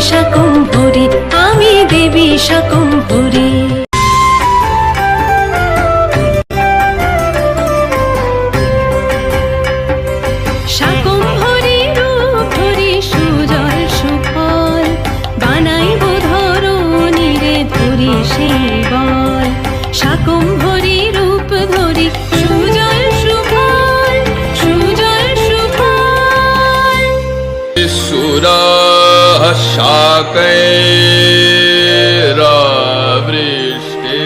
শাকম্ভরি আমি দেবী শাকম্ভরি। শাকম্ভরি शाकैरावृष्टे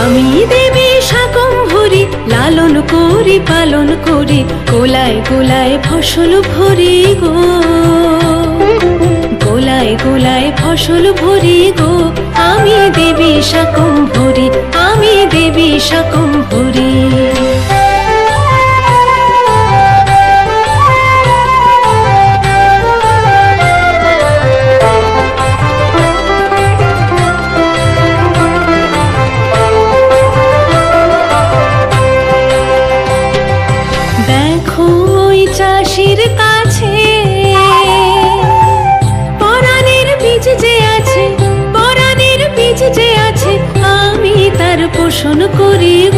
আমি দেবী শাকম্ভরি লালন করি পালন করি গোলায় গোলায় ফসল ভরি গো গোলায় গোলায় ফসল ভরি গো। আমি দেবী শাকম্ভরি, আমি দেবী শাকম্ভরি। দেখো ওই চাষির কাছে পোষণ করিব।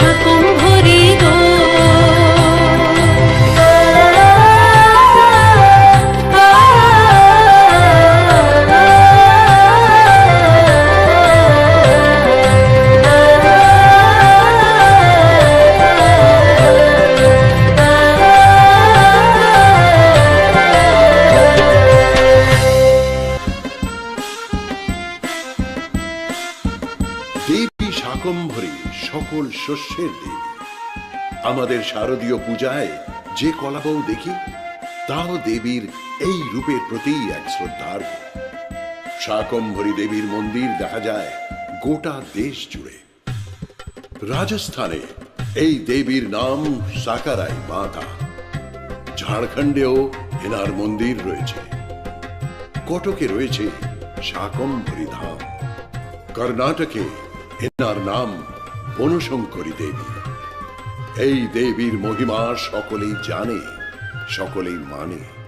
দেবী শাকম্ভরী সকল শস্যের দেবী আমাদের শারদীয় পূজায় যে কলাবউ দেখি, তাও দেবীর এই রূপের প্রতি এক শ্রদ্ধার শাকম্ভরী দেবীর মন্দির দেখা যায় গোটা দেশ জুড়ে। রাজস্থানে এই দেবীর নাম সাকারাই মাতা। ঝাড়খণ্ডেও এনার মন্দির রয়েছে। কটকে রয়েছে শাকম্ভরী ধাম। কর্ণাটকে এনার নাম বনশঙ্করী দেবী। এই দেবীর মহিমা সকলেই জানে সকলেই মানে।